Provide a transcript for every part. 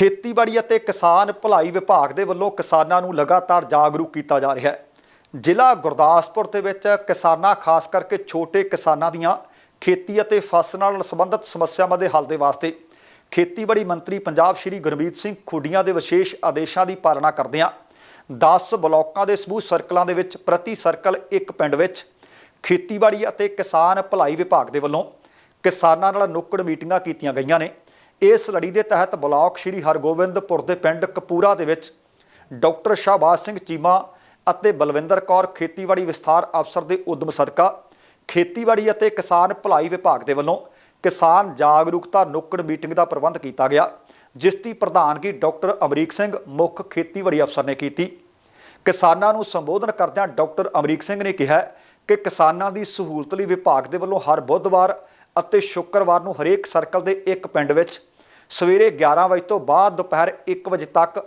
ਖੇਤੀਬਾੜੀ ਅਤੇ ਕਿਸਾਨ ਭਲਾਈ ਵਿਭਾਗ ਦੇ ਵੱਲੋਂ ਕਿਸਾਨਾਂ ਨੂੰ ਲਗਾਤਾਰ ਜਾਗਰੂਕ ਕੀਤਾ ਜਾ ਰਿਹਾ ਹੈ। ਜ਼ਿਲ੍ਹਾ ਗੁਰਦਾਸਪੁਰ ਦੇ ਵਿੱਚ ਕਿਸਾਨਾਂ, ਖਾਸ ਕਰਕੇ ਛੋਟੇ ਕਿਸਾਨਾਂ ਦੀਆਂ ਖੇਤੀ ਅਤੇ ਫਸਲ ਨਾਲ ਸੰਬੰਧਿਤ ਸਮੱਸਿਆਵਾਂ ਦੇ ਹੱਲ ਦੇ ਵਾਸਤੇ ਖੇਤੀਬਾੜੀ ਮੰਤਰੀ ਪੰਜਾਬ ਸ਼੍ਰੀ ਗੁਰਮੀਤ ਸਿੰਘ ਖੁੱਡੀਆਂ ਦੇ ਵਿਸ਼ੇਸ਼ ਆਦੇਸ਼ਾਂ ਦੀ ਪਾਲਣਾ ਕਰਦਿਆਂ 10 ਬਲਾਕਾਂ ਦੇ ਸਮੂਹ ਸਰਕਲਾਂ ਦੇ ਵਿੱਚ ਪ੍ਰਤੀ ਸਰਕਲ ਇੱਕ ਪਿੰਡ ਵਿੱਚ ਖੇਤੀਬਾੜੀ ਅਤੇ ਕਿਸਾਨ ਭਲਾਈ ਵਿਭਾਗ ਦੇ ਵੱਲੋਂ ਕਿਸਾਨਾਂ ਨਾਲ ਨੁੱਕੜ ਮੀਟਿੰਗਾਂ ਕੀਤੀਆਂ ਗਈਆਂ ਨੇ। ਇਸ ਲੜੀ ਦੇ ਤਹਿਤ ਬਲਾਕ ਸ਼੍ਰੀ ਹਰਗੋਬਿੰਦਪੁਰ ਦੇ ਪਿੰਡ ਕਪੂਰਾ ਦੇ ਵਿੱਚ ਡਾਕਟਰ ਸ਼ਾਹਬਾਜ਼ ਸਿੰਘ ਚੀਮਾ ਅਤੇ ਬਲਵਿੰਦਰ ਕੌਰ ਖੇਤੀਬਾੜੀ ਵਿਸਥਾਰ ਅਫਸਰ ਦੇ ਉਦਮ ਸਦਕਾ ਖੇਤੀਬਾੜੀ ਅਤੇ ਕਿਸਾਨ ਭਲਾਈ ਵਿਭਾਗ ਦੇ ਵੱਲੋਂ ਕਿਸਾਨ ਜਾਗਰੂਕਤਾ ਨੁੱਕੜ ਮੀਟਿੰਗ ਦਾ ਪ੍ਰਬੰਧ ਕੀਤਾ ਗਿਆ, ਜਿਸ ਦੀ ਪ੍ਰਧਾਨਗੀ ਡਾਕਟਰ ਅਮਰੀਕ ਸਿੰਘ, ਮੁੱਖ ਖੇਤੀਬਾੜੀ ਅਫਸਰ ਨੇ ਕੀਤੀ। ਕਿਸਾਨਾਂ ਨੂੰ ਸੰਬੋਧਨ ਕਰਦਿਆਂ ਡਾਕਟਰ ਅਮਰੀਕ ਸਿੰਘ ਨੇ ਕਿਹਾ ਕਿ ਕਿਸਾਨਾਂ ਦੀ ਸਹੂਲਤ ਲਈ ਵਿਭਾਗ ਦੇ ਵੱਲੋਂ ਹਰ ਬੁੱਧਵਾਰ ਅਤੇ ਸ਼ੁੱਕਰਵਾਰ ਨੂੰ ਹਰੇਕ ਸਰਕਲ ਦੇ ਇੱਕ ਪਿੰਡ ਵਿੱਚ ਸਵੇਰੇ 11 ਵਜੇ ਤੋਂ ਬਾਅਦ ਦੁਪਹਿਰ 1 ਵਜੇ ਤੱਕ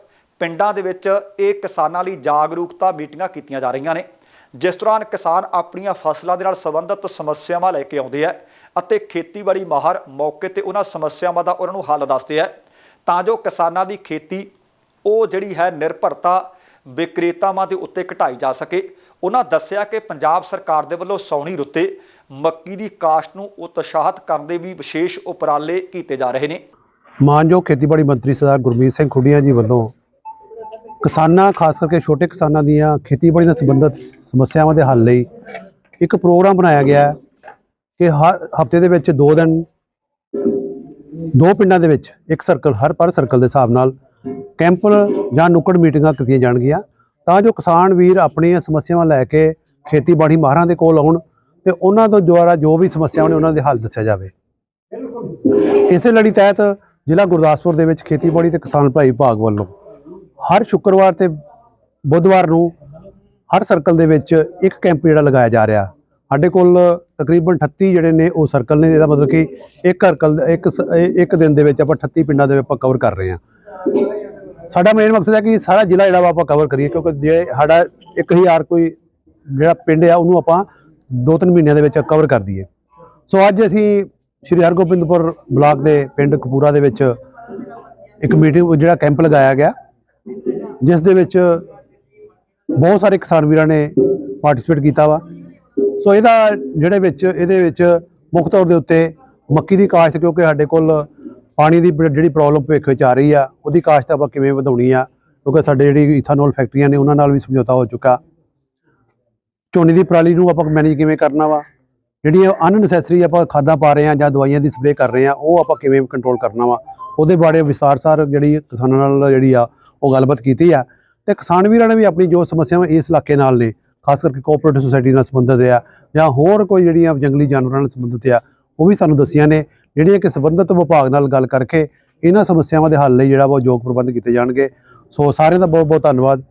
ਪਿੰਡਾਂ ਦੇ ਵਿੱਚ ਇਹ ਕਿਸਾਨਾਂ ਲਈ ਜਾਗਰੂਕਤਾ ਮੀਟਿੰਗਾਂ ਕੀਤੀਆਂ ਜਾ ਰਹੀਆਂ ਨੇ, ਜਿਸ ਦੌਰਾਨ ਕਿਸਾਨ ਆਪਣੀਆਂ ਫਸਲਾਂ ਦੇ ਨਾਲ ਸੰਬੰਧਿਤ ਸਮੱਸਿਆਵਾਂ ਲੈ ਕੇ ਆਉਂਦੇ ਆ ਅਤੇ ਖੇਤੀਬਾੜੀ ਮਾਹਰ ਮੌਕੇ ਤੇ ਉਹਨਾਂ ਸਮੱਸਿਆਵਾਂ ਦਾ ਉਹਨਾਂ ਨੂੰ ਹੱਲ ਦੱਸਦੇ ਆ। ਤਾਂ ਜੋ ਕਿਸਾਨਾਂ ਦੀ ਖੇਤੀ, ਉਹ ਜਿਹੜੀ ਹੈ ਨਿਰਭਰਤਾ, ਵਿਕਰੇਤਾਵਾਂ ਦੇ ਉੱਤੇ ਘਟਾਈ ਜਾ ਸਕੇ। ਉਹਨਾਂ ਦੱਸਿਆ ਕਿ ਪੰਜਾਬ ਸਰਕਾਰ ਦੇ ਵੱਲੋਂ ਸੌਣੀ ਰੁੱਤੇ ਮੱਕੀ ਦੀ ਕਾਸ਼ਤ ਨੂੰ ਉਤਸ਼ਾਹਿਤ ਕਰਨ ਦੇ ਵੀ ਵਿਸ਼ੇਸ਼ ਉਪਰਾਲੇ ਕੀਤੇ ਜਾ ਰਹੇ ਨੇ। ਮਾਨਯੋਗ ਖੇਤੀਬਾੜੀ ਮੰਤਰੀ ਸਰਦਾਰ ਗੁਰਮੀਤ ਸਿੰਘ ਖੁੱਡੀਆਂ ਜੀ ਵੱਲੋਂ ਕਿਸਾਨਾਂ, ਖਾਸ ਕਰਕੇ ਛੋਟੇ ਕਿਸਾਨਾਂ ਦੀਆਂ ਖੇਤੀਬਾੜੀ ਨਾਲ ਸੰਬੰਧਿਤ ਸਮੱਸਿਆਵਾਂ ਦੇ ਹੱਲ ਲਈ ਇੱਕ ਪ੍ਰੋਗਰਾਮ ਬਣਾਇਆ ਗਿਆ ਹੈ ਕਿ ਹਰ ਹਫ਼ਤੇ ਦੇ ਵਿੱਚ ਦੋ ਦਿਨ, ਦੋ ਪਿੰਡਾਂ ਦੇ ਵਿੱਚ ਇੱਕ ਸਰਕਲ, ਹਰ ਪਰ ਸਰਕਲ ਦੇ ਹਿਸਾਬ ਨਾਲ ਕੈਂਪ ਜਾਂ ਨੁੱਕੜ ਮੀਟਿੰਗਾਂ ਕੀਤੀਆਂ ਜਾਣਗੀਆਂ ਤਾਂ ਜੋ ਕਿਸਾਨ ਵੀਰ ਆਪਣੀਆਂ ਸਮੱਸਿਆਵਾਂ ਲੈ ਕੇ ਖੇਤੀਬਾੜੀ ਮਾਹਰਾਂ ਦੇ ਕੋਲ ਆਉਣ ਤੇ ਉਹਨਾਂ ਤੋਂ ਦੁਆਰਾ ਜੋ ਵੀ ਸਮੱਸਿਆਵਾਂ ਨੇ ਉਹਨਾਂ ਦੇ ਹੱਲ ਦੱਸਿਆ ਜਾਵੇ। ਇਸੇ ਲੜੀ ਤਹਿਤ ਜ਼ਿਲ੍ਹਾ ਗੁਰਦਾਸਪੁਰ ਦੇ ਵਿੱਚ ਖੇਤੀਬਾੜੀ ਤੇ ਕਿਸਾਨ ਭਾਈ ਵਿਭਾਗ ਵੱਲੋਂ ਹਰ ਸ਼ੁੱਕਰਵਾਰ ਤੇ ਬੁੱਧਵਾਰ ਨੂੰ ਹਰ ਸਰਕਲ ਦੇ ਵਿੱਚ ਇੱਕ ਕੈਂਪ ਜਿਹੜਾ ਲਗਾਇਆ ਜਾ ਰਿਹਾ। ਸਾਡੇ ਕੋਲ ਤਕਰੀਬਨ 38 ਜਿਹੜੇ ਨੇ ਉਹ ਸਰਕਲ ਨੇ, ਇਹਦਾ ਮਤਲਬ ਕਿ ਇੱਕ ਸਰਕਲ, ਇੱਕ ਇੱਕ ਦਿਨ ਦੇ ਵਿੱਚ ਆਪਾਂ 38 ਪਿੰਡਾਂ ਦੇ ਆਪਾਂ ਕਵਰ ਕਰ ਰਹੇ ਹਾਂ। ਸਾਡਾ ਮੇਨ ਮਕਸਦ ਹੈ ਕਿ ਸਾਰਾ ਜ਼ਿਲ੍ਹਾ ਜਿਹੜਾ ਵਾ ਆਪਾਂ ਕਵਰ ਕਰੀਏ, ਕਿਉਂਕਿ ਜੇ ਸਾਡਾ 1000 ਕੋਈ ਜਿਹੜਾ ਪਿੰਡ ਆ, ਉਹਨੂੰ ਆਪਾਂ 2-3 ਮਹੀਨਿਆਂ ਦੇ ਵਿੱਚ ਕਵਰ ਕਰ ਦਈਏ। ਸੋ ਅੱਜ ਅਸੀਂ ਸ਼੍ਰੀ ਹਰਗੋਬਿੰਦਪੁਰ ਬਲਾਕ ਦੇ ਪਿੰਡ ਕਪੂਰਾ ਦੇ ਵਿੱਚ ਇੱਕ ਮੀਟਿੰਗ ਜਿਹੜਾ ਕੈਂਪ ਲਗਾਇਆ ਗਿਆ, ਜਿਸ ਦੇ ਵਿੱਚ ਬਹੁਤ ਸਾਰੇ ਕਿਸਾਨ ਵੀਰਾਂ ਨੇ ਪਾਰਟਿਸਿਪੇਟ ਕੀਤਾ ਵਾ। ਸੋ ਇਹਦਾ ਜਿਹੜੇ ਵਿੱਚ, ਇਹਦੇ ਵਿੱਚ ਮੁੱਖ ਤੌਰ ਦੇ ਉੱਤੇ ਮੱਕੀ ਦੀ ਕਾਸ਼ਤ, ਕਿਉਂਕਿ ਸਾਡੇ ਕੋਲ ਪਾਣੀ ਦੀ ਜਿਹੜੀ ਪ੍ਰੋਬਲਮ ਭਵਿੱਖ ਵਿੱਚ ਆ ਰਹੀ ਆ, ਉਹਦੀ ਕਾਸ਼ਤ ਆਪਾਂ ਕਿਵੇਂ ਵਧਾਉਣੀ ਆ, ਕਿਉਂਕਿ ਸਾਡੇ ਜਿਹੜੀ ਇਥਾਨੋਲ ਫੈਕਟਰੀਆਂ ਨੇ, ਉਹਨਾਂ ਨਾਲ ਵੀ ਸਮਝੌਤਾ ਹੋ ਚੁੱਕਾ। ਝੋਨੇ ਦੀ ਪਰਾਲੀ ਨੂੰ ਆਪਾਂ ਮੈਨੇਜ ਕਿਵੇਂ ਕਰਨਾ ਵਾ? ਜਿਹੜੀਆਂ ਅਨਨੈਸੈਸਰੀ ਆਪਾਂ ਖਾਦਾਂ ਪਾ ਰਹੇ ਆ ਜਾਂ ਦਵਾਈਆਂ ਦੀ ਸਪਰੇਅ ਕਰ ਰਹੇ ਆ ਉਹ ਆਪਾਂ ਕਿਵੇਂ ਕੰਟਰੋਲ ਕਰਨਾ ਵਾ? ਉਹਦੇ ਬਾਰੇ ਵਿਸਤਾਰ ਸਾਰ ਜਿਹੜੀ ਕਿਸਾਨਾਂ ਨਾਲ ਜਿਹੜੀ ਆ, ਉਹ ਗੱਲਬਾਤ ਕੀਤੀ ਆ। ਤੇ ਕਿਸਾਨ ਵੀਰਾਂ ਨੇ ਵੀ ਆਪਣੀ ਜੋ ਸਮੱਸਿਆਵਾਂ ਇਸ ਇਲਾਕੇ ਨਾਲ ਨੇ, ਖਾਸ ਕਰਕੇ ਕੋਆਪਰੇਟਿਵ ਸੁਸਾਇਟੀ ਨਾਲ ਸੰਬੰਧਿਤ ਆ, ਜਾਂ ਹੋਰ ਕੋਈ ਜਿਹੜੀਆਂ ਜੰਗਲੀ ਜਾਨਵਰਾਂ ਨਾਲ ਸੰਬੰਧਿਤ ਆ, ਉਹ ਵੀ ਸਾਨੂੰ ਦੱਸੀਆਂ ਨੇ। ਜਿਹੜੀਆਂ ਕਿ ਸੰਬੰਧਿਤ ਵਿਭਾਗ ਨਾਲ ਗੱਲ ਕਰਕੇ ਇਹਨਾਂ ਸਮੱਸਿਆਵਾਂ ਦੇ ਹੱਲ ਲਈ ਜਿਹੜਾ ਵਾ ਉਹ ਯੋਗ ਪ੍ਰਬੰਧ ਕੀਤੇ ਜਾਣਗੇ। ਸੋ ਸਾਰਿਆਂ ਦਾ ਬਹੁਤ ਬਹੁਤ ਧੰਨਵਾਦ।